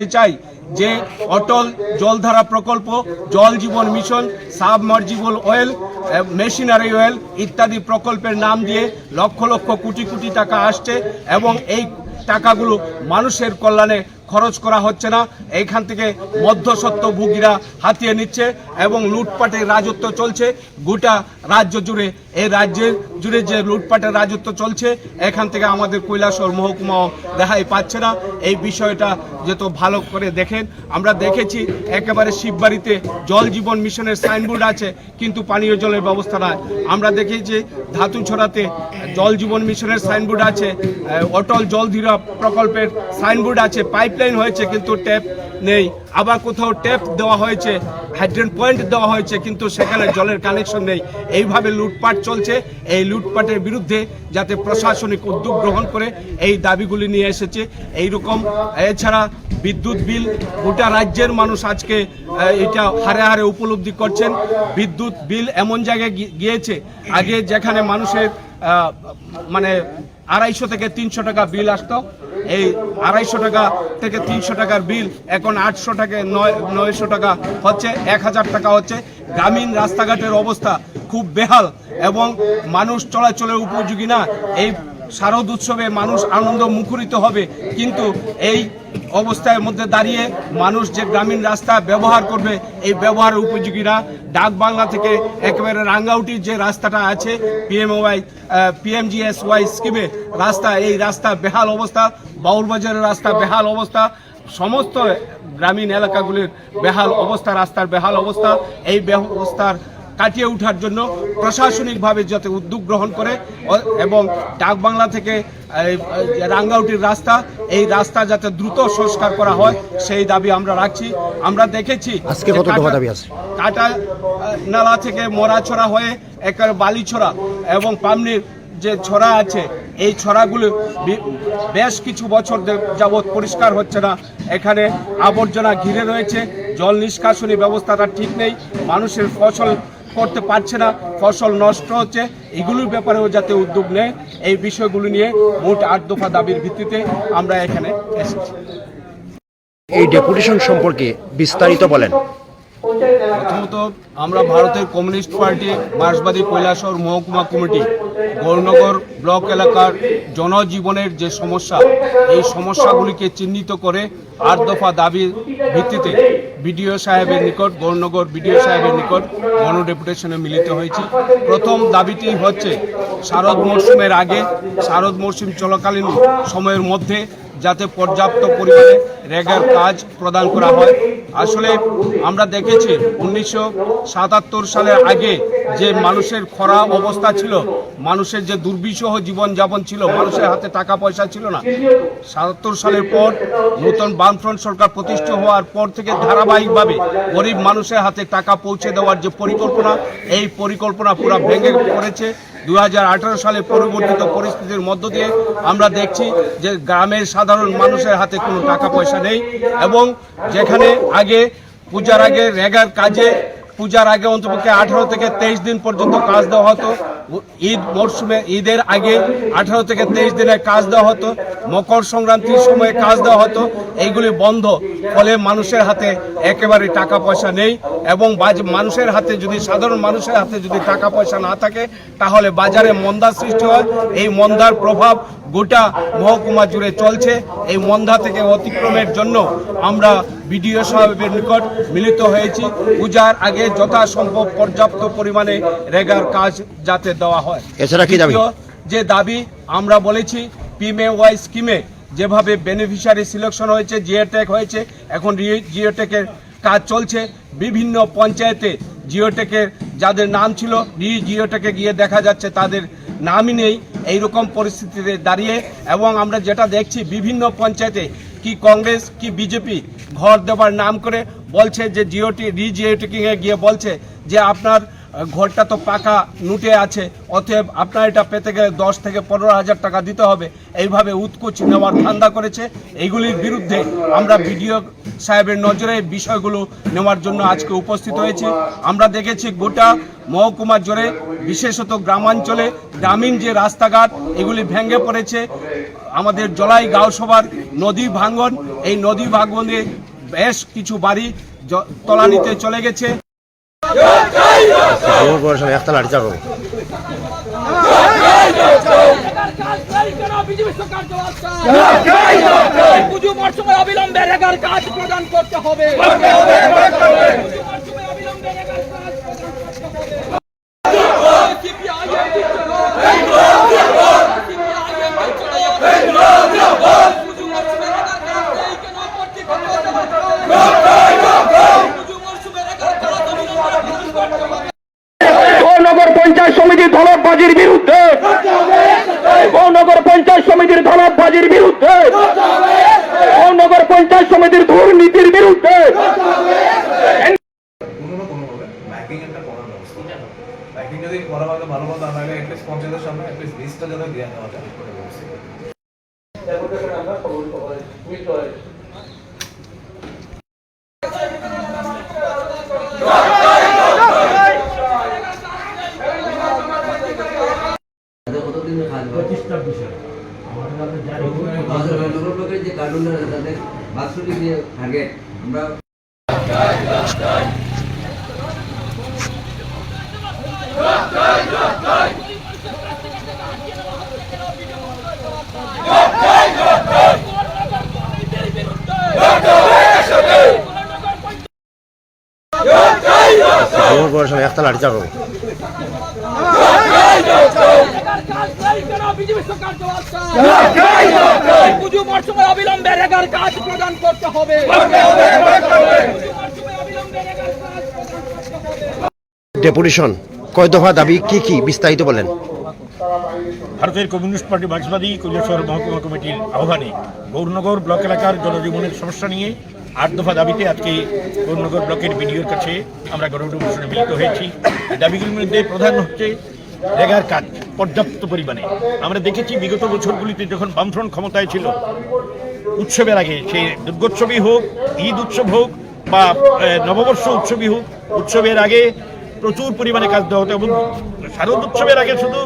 চাই যে অটল জলধারা প্রকল্প, Jal Jeevan mission, submersible oil machinery oil ইত্যাদি প্রকল্পের নাম দিয়ে লক্ষ লক্ষ কোটি কোটি টাকা আসছে এবং এই টাকাগুলো মানুষের কল্যাণে খরচ করা হচ্ছে না। এইখান থেকে মধ্যসত্ত্বভোগীরা হাতিয়ে নিচ্ছে এবং লুটপাটের রাজত্ব চলছে। গোটা রাজ্য জুড়ে এই রাজ্যের জুড়ে যে লুটপাটের রাজত্ব চলছে, এখান থেকে আমাদের কৈলাসহর মহকুমাও দেখাই পাচ্ছে না। এই বিষয়টা যত ভালো করে দেখেন, আমরা দেখেছি একেবারে শিববাড়িতে জল জীবন মিশনের সাইনবোর্ড আছে, কিন্তু পানীয় জলের ব্যবস্থা নাই। আমরা দেখেছি ধাতু ছড়াতে জল জীবন মিশনের সাইনবোর্ড আছে অটল জল ধীরা প্রকল্পের সাইনবোর্ড আছে পাইপলাইন হয়েছে, কিন্তু ট্যাপ নেই। আবার কোথাও ট্যাপ দেওয়া হয়েছে হাইড্রেন পয়েন্ট দেওয়া হয়েছে, কিন্তু সেখানে জলের কানেকশন নেই। এইভাবে লুটপাট চলছে। এই লুটপাটের বিরুদ্ধে যাতে প্রশাসনিক উদ্যোগ গ্রহণ করে, এই দাবিগুলি নিয়ে এসেছে। এই রকম এছাড়া বিদ্যুৎ বিল, গোটা রাজ্যের মানুষ আজকে এটা হারে হারে উপলব্ধি করছেন। বিদ্যুৎ বিল এমন জায়গায় গিয়েছে। আগে যেখানে মানুষের মানে আড়াইশো থেকে তিনশো টাকা বিল আসতো। এই আড়াইশো টাকা থেকে তিনশো টাকার বিল এখন আটশো টাকা, নয়, নয়শো টাকা হচ্ছে, এক হাজার টাকা হচ্ছে। গ্রামীণ রাস্তাঘাটের অবস্থা খুব বেহাল এবং মানুষ চলাচলের উপযোগী না। এই শারদ উৎসবে মানুষ আনন্দ মুখরিত হবে, কিন্তু এই অবস্থার মধ্যে দাঁড়িয়ে মানুষ যে গ্রামীণ রাস্তা ব্যবহার করবে, এই ব্যবহারের উপযোগী না ডাক বাংলা থেকে একেবারে রাঙ্গাউটির যে রাস্তাটা আছে পিএমওয়াই পিএমজিএসওয়াই স্কিমে রাস্তা, এই রাস্তা বেহাল অবস্থা, বাউলবাজারের রাস্তা বেহাল অবস্থা, সমস্ত গ্রামীণ এলাকাগুলির বেহাল অবস্থা, রাস্তার বেহাল অবস্থা, এই ব্যবস্থার কাটিয়ে ওঠার জন্য প্রশাসনিকভাবে যাতে উদ্যোগ গ্রহণ করে এবং ডাকবাংলা থেকে এই, এই, রাঙ্গাউটির রাস্তা এই রাস্তা যাতে দ্রুত সংস্কার করা হয় সেই দাবি আমরা রাখছি আমরা দেখেছি আজকে কত কাটা- দাবি আছে? কাটা নালা থেকে মরাছড়া হয়ে একেবারে বালিছড়া এবং পামনির যে ছড়া আছে এই ছড়াগুলো বেশ কিছু বছর যাবৎ পরিষ্কার হচ্ছে না এখানে আবর্জনা ঘিরে রয়েছে জল নিষ্কাশনী ব্যবস্থাটা ঠিক নেই মানুষের ফসল করতে পারছে না ফসল নষ্ট হচ্ছে এগুলোর ব্যাপারেও যাতে উদ্যোগ নেয় এই বিষয়গুলো নিয়ে মোট আট দফা দাবির ভিত্তিতে আমরা এখানে এসেছি। এই ডেপুটেশন সম্পর্কে বিস্তারিত বলেন। প্রথমত আমরা ভারতের কমিউনিস্ট পার্টি মার্ক্সবাদী কৈলাসর মহকুমা কমিটি গৌরনগর ব্লক এলাকার জনজীবনের যে সমস্যা এই সমস্যাগুলিকে চিহ্নিত করে আট দফা দাবির ভিত্তিতে বিডিও সাহেবের নিকট গৌরনগর বিডিও সাহেবের নিকট গণ ডেপুটেশনে মিলিত হয়েছি। প্রথম দাবিটি হচ্ছে, শারদ মরশুমের আগে, শারদ মরশুম চলাকালীন সময়ের মধ্যে যাতে পর্যাপ্ত পরিমাণে রেগার কাজ প্রদান করা হয়। আসলে আমরা দেখেছি উনিশশো সাতাত্তর সালের আগে যে মানুষের খরা অবস্থা ছিল, মানুষের যে দুর্বিষহ জীবনযাপন ছিল, মানুষের হাতে টাকা পয়সা ছিল না। সাতাত্তর সালের পর নতুন বামফ্রন্ট সরকার প্রতিষ্ঠা হওয়ার পর থেকে ধারাবাহিকভাবে গরিব মানুষের হাতে টাকা পৌঁছে দেওয়ার যে পরিকল্পনা, এই পরিকল্পনা পুরা ভেঙে পড়েছে। দু হাজার আঠেরো সালে পরিবর্তিত পরিস্থিতির মধ্য দিয়ে আমরা দেখছি যে গ্রামের সাধারণ মানুষের হাতে কোনো টাকা পয়সা নেই এবং যেখানে আগে, পূজার আগে রেগার কাজে, পূজার আগে অন্তপক্ষে আঠারো থেকে তেইশ দিন পর্যন্ত কাজ দেওয়া হতো। ঈদ মরশুমে, ঈদের আগে আঠারো থেকে তেইশ দিনে কাজ দেওয়া হতো, মকর সংক্রান্তির সময়ে কাজ দেওয়া হতো। এইগুলি বন্ধ, ফলে মানুষের হাতে একেবারে টাকা পয়সা নেই এবং মানুষের হাতে যদি, সাধারণ মানুষের হাতে যদি টাকা পয়সা না থাকে, তাহলে বাজারে মন্দার সৃষ্টি হয়। এই মন্দার প্রভাব গোটা মহকুমা জুড়ে চলছে। এই মন্দা থেকে অতিক্রমের জন্য আমরা বিডিও সাহেবের নিকট মিলিত হয়েছি। পূজার আগে যথাসম্ভব পর্যাপ্ত পরিমাণে রেগার কাজ যাতে দেওয়া হয়। এছাড়া কি দাবি? যে দাবি আমরা বলেছি পিমে ওয়াই স্কিমে যেভাবে বেনিফিশিয়ারি সিলেকশন হয়েছে জিওটেক হয়েছে এখন জিওটেকের কাজ চলছে। বিভিন্ন পঞ্চায়েতে জিওটেকের যাদের নাম ছিল রি জিওটেকে গিয়ে দেখা যাচ্ছে তাদের নামই নেই, এইরকম পরিস্থিতিতে দাঁড়িয়ে এবং আমরা যেটা দেখছি বিভিন্ন পঞ্চায়েতে কি কংগ্রেস, কি বিজেপি ঘর দেবার নাম করে বলছে যে, জিওটি রি জিওটেকিংয়ে গিয়ে বলছে যে, আপনার ঘরটা তো পাকা নুটে আছে। অতএব আপনার এটা পেতে গেলে দশ থেকে পনেরো হাজার টাকা দিতে হবে। এইভাবে উৎকোচ নেওয়ার ধান্দা করেছে। এইগুলির বিরুদ্ধে আমরা বিডিও সাহেবের নজরে বিষয়গুলো নেওয়ার জন্য আজকে উপস্থিত হয়েছি। আমরা দেখেছি গোটা মহকুমা জোরে, বিশেষত গ্রামাঞ্চলে গ্রামীণ যে রাস্তাঘাট, এগুলি ভেঙে পড়েছে। আমাদের জলাই গাঁওসভার নদী ভাঙ্গন এই নদী ভাঙ্গনে বেশ কিছু বাড়ি তলানিতে চলে গেছে। মরশুমে অবিলম্বে রেগার কাজ প্রদান করতে হবে পুজো মরশুমে অবিলম্বে রেগার কাজ প্রদান করতে হবে। CPIM জিতলো। CPIM জিতলো। পুজো মরশুমে রেগার কাজ নেই কেন কর্তৃপক্ষ জবাব চায়। পুজো মরশুমে রেগার কাজ অবিলম্বে প্রদান করতে হবে। নগর পঞ্চায়েত ধনবাজির বিরুদ্ধে। পঞ্চায়েত সমিতির ধনবাজির বিরুদ্ধে। নগর পঞ্চায়েত সমিতির দুর্নীতির বিরুদ্ধে। যদি করা ভালো মতো পঞ্চায়েতের সামনে লিস্টটা যেন দেওয়া নেওয়া যায় করে ব্যবস্থা কতদিন খাওয়া প্রতিষ্ঠার বিষয় আমাদের লোকের যে কার্টুনটা তাদের বাৎসরিক যে টার্গেট আমরা সব একটা লাঠি চাপাবো। বিজেপি সরকার জবাব চায় পুজো মরশুমে অবিলম্বে রেগার কাজ প্রদান করতে হবে পুজো মরশুমে অবিলম্বে রেগার কাজ প্রদান করতে হবে ডেপুটেশন কয় দফা দাবি কি কি বিস্তারিত বলেন? ভারতের কমিউনিস্ট পার্টি মার্ক্সবাদী কৈলাসহর মহকুমা কমিটির আহ্বানে গৌরনগর ব্লক এলাকার জনজীবনের সমস্যা নিয়ে আট দফা দাবিতে আজকে গৌরনগর ব্লকের বিডিওর কাছে আমরা গণঅধিবেশনে মিলিত হয়েছি। দাবিগুলির মধ্যে প্রধান হচ্ছে রেগার কাজ পর্যাপ্ত পরিমাণে। আমরা দেখেছি বিগত বছরগুলিতে যখন বামফ্রন্ট ক্ষমতায় ছিল, উৎসবের আগে সে দুর্গোৎসবই হোক, ঈদ উৎসব হোক বা নববর্ষ উৎসবই হোক, উৎসবের আগে প্রচুর পরিমাণে কাজ দেওয়া হতো এবং শারদ উৎসবের আগে শুধু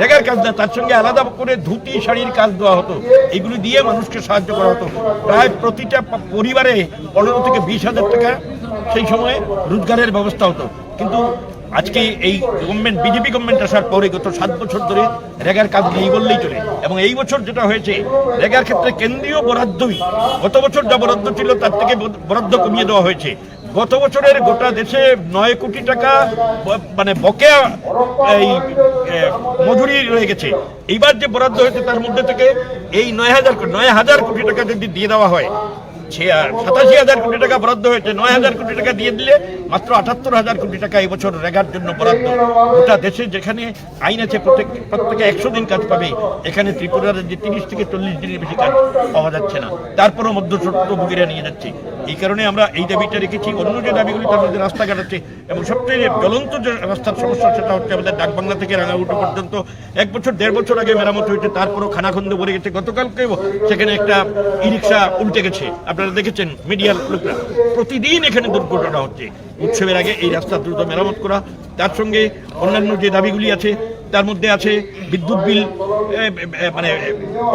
রেগার কাজ না, তার সঙ্গে আলাদা করে ধুতি, শাড়ির কাজ দেওয়া হতো। এগুলি দিয়ে মানুষকে সাহায্য করা হতো। প্রায় প্রতিটা পরিবারে পনেরো থেকে বিশ হাজার টাকা সেই সময় রোজগারের ব্যবস্থা হতো। কিন্তু আজকে এই গভর্নমেন্ট বিজেপি গভর্নমেন্ট আসার পরে গত সাত বছর ধরে রেগার কাজ নেই বললেই চলে। এবং এই বছর যেটা হয়েছে, রেগার ক্ষেত্রে কেন্দ্রীয় বরাদ্দই গত বছর যা বরাদ্দ ছিল তার থেকে বরাদ্দ কমিয়ে দেওয়া হয়েছে। গত বছরের গোটা দেশে নয় কোটি টাকা মানে বকেয়া এই মজুরি রয়ে গেছে। এইবার যে বরাদ্দ হয়েছে তার মধ্যে থেকে এই নয় হাজার নয় হাজার কোটি টাকা যদি দিয়ে দেওয়া হয় সাতাশি হাজার কোটি টাকা বরাদ্দ হয়েছে, নয় হাজার কোটি টাকা দিয়ে দিলে মাত্র আটাত্তর হাজার কোটি টাকা জন্য বরাদ্দ। গোটা দেশে যেখানে আইন আছে, প্রত্যেক একশো দিন কাজ পাবে, এখানে ত্রিপুরার যে তিরিশ থেকে চল্লিশ দিনের বেশি কাজ পাওয়া যাচ্ছে না। তারপরও নিয়ে যাচ্ছে। এই কারণে আমরা এই দাবিটা রেখেছি, অন্য যে দাবিগুলি তার মধ্যে রাস্তাঘাট আছে এবং সবচেয়ে জ্বলন্ত যে রাস্তার সমস্যা সেটা হচ্ছে আমাদের ডাকবাংলা থেকে রাঙাউটো পর্যন্ত। এক বছর, দেড় বছর আগে মেরামত হয়েছে, তারপরও খানাখন্দ ভরে গেছে। গতকালকেও সেখানে একটা ই রিক্সা উল্টে গেছে। আপনারা দেখেছেন মিডিয়ার লোকরা প্রতিদিন এখানে দুর্ঘটনা হচ্ছে। উৎসবের আগে এই রাস্তা দ্রুত মেরামত করা, তার সঙ্গে অন্যান্য যে দাবিগুলি আছে, তার মধ্যে আছে বিদ্যুৎ বিল মানে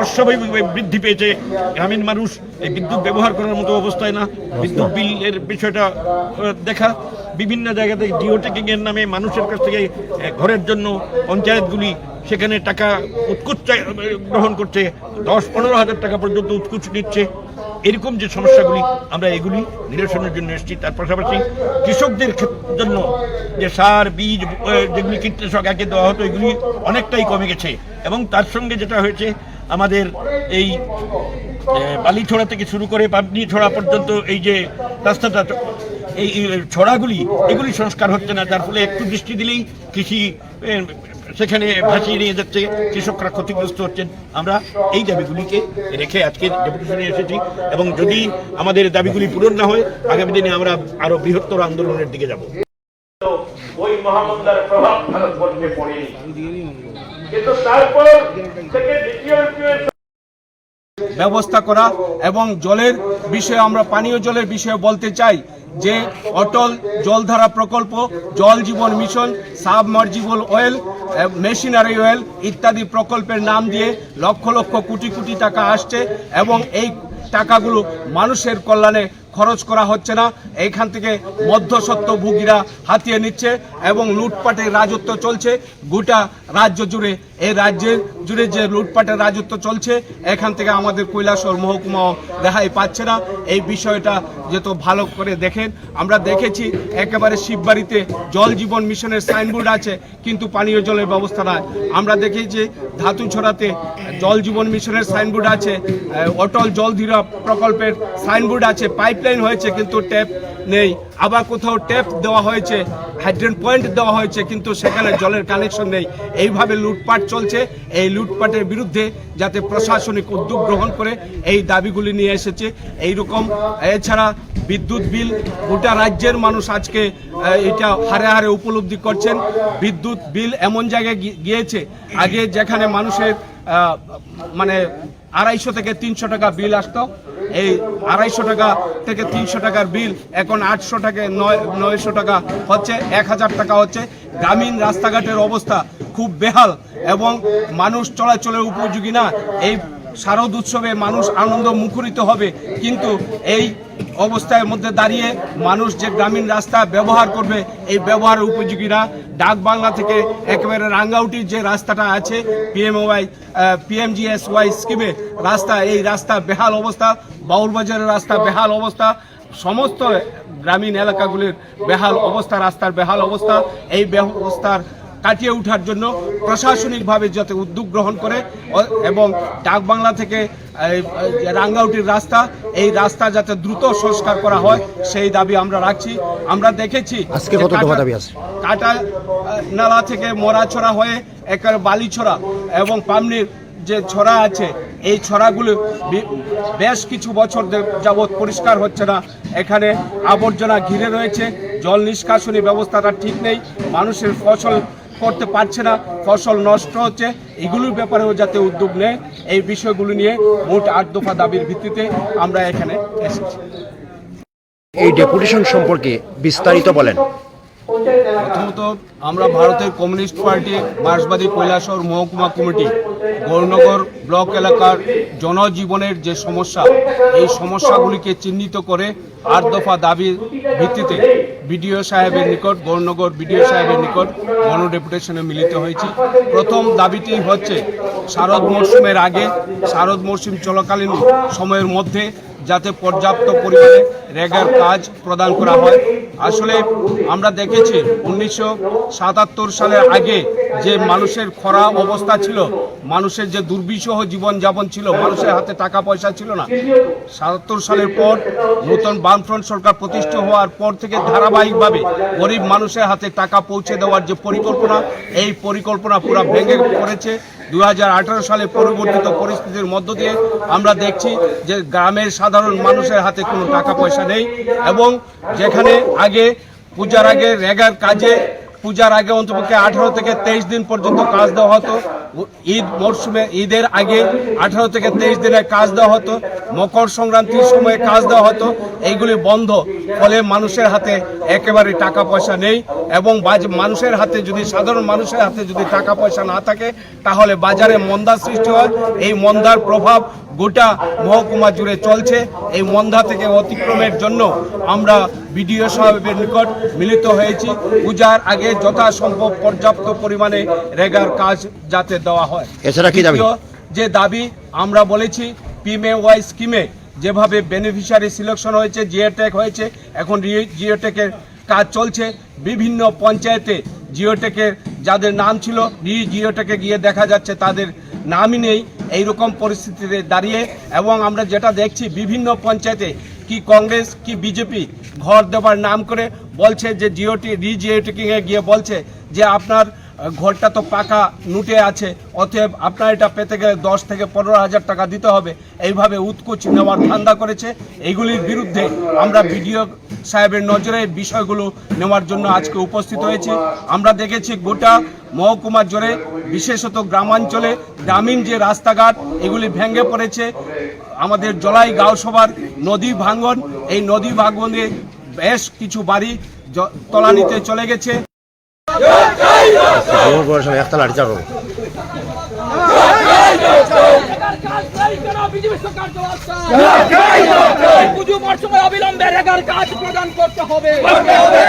অস্বাভাবিক বৃদ্ধি পেয়েছে। গ্রামীণ মানুষ এই বিদ্যুৎ ব্যবহার করার মতো অবস্থায় না। বিদ্যুৎ বিলের বিষয়টা দেখা। বিভিন্ন জায়গা থেকে জিও টেকিং নামে মানুষের কাছ থেকে ঘরের জন্য পঞ্চায়েতগুলি সেখানে টাকা উৎকুচ গ্রহণ করছে। দশ পনেরো হাজার টাকা পর্যন্ত উৎকুচ নিচ্ছে এরকম যে সমস্যাগুলি আমরা এগুলি নিরসনের জন্য এসেছি। তার পাশাপাশি কৃষকদের জন্য যে সার, বীজ যেগুলি কীটনাশক আগে দেওয়া হতো, এগুলি অনেকটাই কমে গেছে। এবং তার সঙ্গে যেটা হয়েছে, আমাদের এই বালিছড়া থেকে শুরু করে পাবনি ছড়া পর্যন্ত এই যে রাস্তাটা, এই ছড়াগুলি, এগুলি সংস্কার হচ্ছে না। যার ফলে একটু দৃষ্টি দিলেই কৃষি সেখানে ভাসিয়ে নিয়ে যাচ্ছে, কৃষকরা ক্ষতিগ্রস্ত হচ্ছেন। আমরা এই দাবিগুলিকে রেখে আজকে ডেপুটেশনে এসেছি এবং যদি আমাদের দাবিগুলি পূরণ না হয়, আগামী দিনে আমরা আরও বৃহত্তর আন্দোলনের দিকে যাব। ওই মহামন্দার প্রভাব ভারতবর্ষে পড়েনি। কিন্তু তারপর থেকে দ্বিতীয় ব্যবস্থা করা এবং জলের বিষয়ে আমরা পানীয় জলের বিষয়ে বলতে চাই যে অটল জলধারা প্রকল্প, Jal Jeevan mission, submersible oil machinery oil ইত্যাদি প্রকল্পের নাম দিয়ে লক্ষ লক্ষ কোটি কোটি টাকা আসছে এবং এই টাকাগুলো মানুষের কল্যাণে খরচ করা হচ্ছে না। এইখান থেকে মধ্যসত্ত্বভোগীরা হাতিয়ে নিচ্ছে এবং লুটপাটের রাজত্ব চলছে। গোটা রাজ্য জুড়ে, এই রাজ্যের জুড়ে যে লুটপাটের রাজত্ব চলছে, এখান থেকে আমাদের কৈলাসহর মহকুমাও রেহাই পাচ্ছে না। এই বিষয়টা যেহেতু ভালো করে দেখেন, আমরা দেখেছি একেবারে শিববাড়িতে জল জীবন মিশনের সাইনবোর্ড আছে, কিন্তু পানীয় জলের ব্যবস্থা নাই। আমরা দেখেছি ধাতু ছড়াতে জল জীবন মিশনের সাইনবোর্ড আছে অটল জল ধীরা প্রকল্পের সাইনবোর্ড আছে পাইপলাইন হয়েছে, কিন্তু ট্যাপ নেই। আবার কোথাও ট্যাপ দেওয়া হয়েছে হাইড্রেন পয়েন্ট দেওয়া হয়েছে, কিন্তু সেখানে জলের কানেকশন নেই। এইভাবে লুটপাট চলছে। এই লুটপাটের বিরুদ্ধে যাতে প্রশাসনিক উদ্যোগ গ্রহণ করে, এই দাবিগুলি নিয়ে এসেছে। এই রকম এছাড়া বিদ্যুৎ বিল, গোটা রাজ্যের মানুষ আজকে এটা হারে হারে উপলব্ধি করছেন। বিদ্যুৎ বিল এমন জায়গায় গিয়েছে, আগে যেখানে মানুষের মানে আড়াইশো থেকে তিনশো টাকা বিল আসতো এই আড়াইশো টাকা থেকে তিনশো টাকার বিল, এখন আটশো টাকা, নয়, নয়শো টাকা হচ্ছে, এক হাজার টাকা হচ্ছে। গ্রামীণ রাস্তাঘাটের অবস্থা খুব বেহাল এবং মানুষ চলাচলের উপযোগী না। এই শারদ উৎসবে মানুষ আনন্দ মুখরিত হবে, কিন্তু এই অবস্থার মধ্যে দাঁড়িয়ে মানুষ যে গ্রামীণ রাস্তা ব্যবহার করবে, এই ব্যবহারের উপযোগী না। ডাক বাংলা থেকে একেবারে রাঙ্গাউটির যে রাস্তাটা আছে পিএমওয়াই পিএমজিএসওয়াই স্কিমে রাস্তা, এই রাস্তা বেহাল অবস্থা, বাউলবাজারের রাস্তা বেহাল অবস্থা, সমস্ত গ্রামীণ এলাকাগুলির বেহাল অবস্থা, রাস্তার বেহাল অবস্থা, এই ব্যবস্থার কাটিয়ে ওঠার জন্য প্রশাসনিকভাবে যাতে উদ্যোগ গ্রহণ করে এবং ডাক বাংলা থেকে রাঙ্গাউটির রাস্তা এই রাস্তা যাতে দ্রুত সংস্কার করা হয় সেই দাবি আমরা রাখছি আমরা দেখেছি আজকে কত কাটা- দাবি আছে? কাটা নালা থেকে মরাছড়া হয়ে একেবারে বালিছড়া এবং পামনির যে ছড়া আছে এই ছড়াগুলো বেশ কিছু বছর যাবৎ পরিষ্কার হচ্ছে না এখানে আবর্জনা ঘিরে রয়েছে জল নিষ্কাশনী ব্যবস্থাটা ঠিক নেই মানুষের ফসল করতে পারছে না, ফসল নষ্ট হচ্ছে, এগুলোর ব্যাপারেও যাতে উদ্যোগ নেয়, এই বিষয়গুলো নিয়ে মোট আট দফা দাবির ভিত্তিতে আমরা এখানে এসেছি। এই ডেপুটেশন সম্পর্কে বিস্তারিত বলেন। প্রথমত, আমরা ভারতের কমিউনিস্ট পার্টি, মার্ক্সবাদী কৈলাসর মহকুমা কমিটি, গৌরনগর ব্লক এলাকার জনজীবনের যে সমস্যা, এই সমস্যাগুলিকে চিহ্নিত করে আট দফা দাবির ভিত্তিতে বিডিও সাহেবের নিকট, গৌরনগর বিডিও সাহেবের নিকট গণ ডেপুটেশনে মিলিত হয়েছি। প্রথম দাবিটি হচ্ছে, শারদ মরশুমের আগে, শারদ মরশুম চলাকালীন সময়ের মধ্যে যাতে পর্যাপ্ত পরিমাণে রেগার কাজ প্রদান করা হয়। আসলে আমরা দেখেছি উনিশশো সাতাত্তর সালের আগে যে মানুষের খরা অবস্থা ছিল, মানুষের যে দুর্বিষহ জীবনযাপন ছিল, মানুষের হাতে টাকা পয়সা ছিল না। সাতাত্তর সালের পর নতুন বামফ্রন্ট সরকার প্রতিষ্ঠা হওয়ার পর থেকে ধারাবাহিকভাবে গরিব মানুষের হাতে টাকা পৌঁছে দেওয়ার যে পরিকল্পনা, এই পরিকল্পনা পুরো ভেঙে পড়েছে। দু হাজার আঠারো সালে পরিবর্তিত পরিস্থিতির মধ্য দিয়ে আমরা দেখছি যে গ্রামের সাধারণ মানুষের হাতে কোনো টাকা পয়সা নেই এবং যেখানে আগে পূজার আগে রেগার কাজে পূজার আগে অন্তপক্ষে আঠারো থেকে তেইশ দিন পর্যন্ত কাজ দেওয়া হতো। ঈদ মরশুমে, ঈদের আগে আঠারো থেকে তেইশ দিনের কাজ দেওয়া হতো। মকর সংক্রান্তির সময়ে কাজ দেওয়া হতো। এইগুলি বন্ধ, ফলে মানুষের হাতে একেবারে টাকা পয়সা নেই এবং মানুষের হাতে যদি, সাধারণ মানুষের হাতে যদি টাকা পয়সা না থাকে, তাহলে বাজারে মন্দা সৃষ্টি হয়। এই মন্দার প্রভাব গোটা মহকুমা জুড়ে চলছে। এই মন্দা থেকে অতিক্রমের জন্য আমরা বিডিও সাহেবের নিকট মিলিত হয়েছি। পূজার আগে যথাসম্ভব পর্যাপ্ত পরিমাণে রেগার কাজ যাতে দেওয়া হয়। এছাড়া কি দাবি? যে দাবি আমরা বলেছি পিমে ওয়াই স্কিমে যেভাবে বেনিফিশিয়ারি সিলেকশন হয়েছে জিওটেক হয়েছে এখন জিওটেকের কাজ চলছে। বিভিন্ন পঞ্চায়েতে জিওটেকের যাদের নাম ছিল রি জিওটেকে গিয়ে দেখা যাচ্ছে তাদের নামই নেই। এইরকম পরিস্থিতিতে দাঁড়িয়ে এবং আমরা যেটা দেখছি বিভিন্ন পঞ্চায়েতে কি কংগ্রেস, কি বিজেপি ঘর দেবার নাম করে বলছে যে জিওটি রি জিওটেকিংয়ে গিয়ে বলছে যে আপনার ঘরটা তো পাকা নুটে আছে, অতএব আপনার এটা পেতে গেলে দশ থেকে পনেরো হাজার টাকা দিতে হবে। এইভাবে উৎকুচ নেওয়ার ধান্দা করেছে। এইগুলির বিরুদ্ধে আমরা বিডিও সাহেবের নজরে বিষয়গুলো নেওয়ার জন্য আজকে উপস্থিত হয়েছে। আমরা দেখেছি গোটা মহকুমার জোরে, বিশেষত গ্রামাঞ্চলে, গ্রামীণ যে রাস্তাঘাট, এগুলি ভেঙে পড়েছে। আমাদের জলাই গাঁওসভার নদী ভাঙ্গন। এই নদী ভাঙ্গনে বেশ কিছু বাড়ি তলানিতে চলে গেছে। অবিলম্বে রেগার কাজ প্রদান করতে হবে অবিলম্বে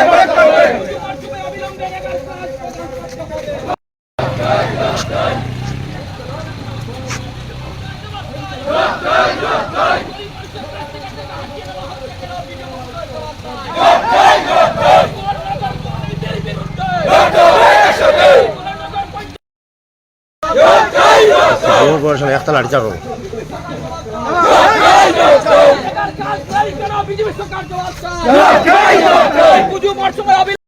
রেগার কাজ প্রদান করতে হবে করার সময়